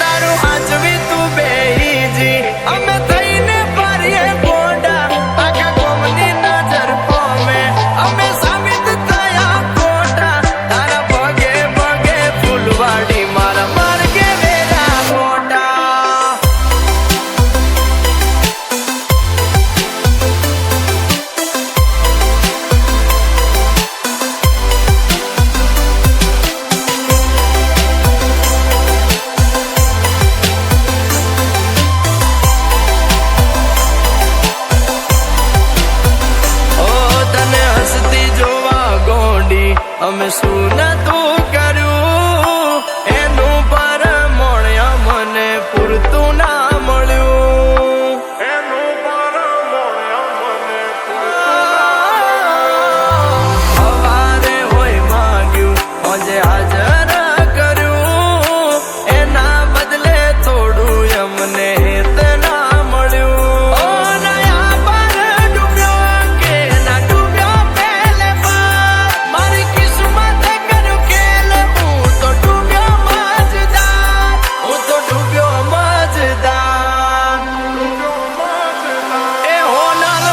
daru aaj हमें सुना तू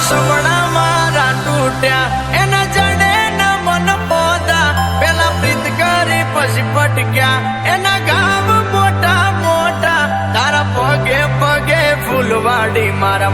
સપનામાં રા તૂટ્યા એના જડે ના મન પોતા. પેલા પ્રીત કરી, પછી પટક્યા એના ગામ મોટા મોટા. તારા પગે પગે ફૂલવાડી મારા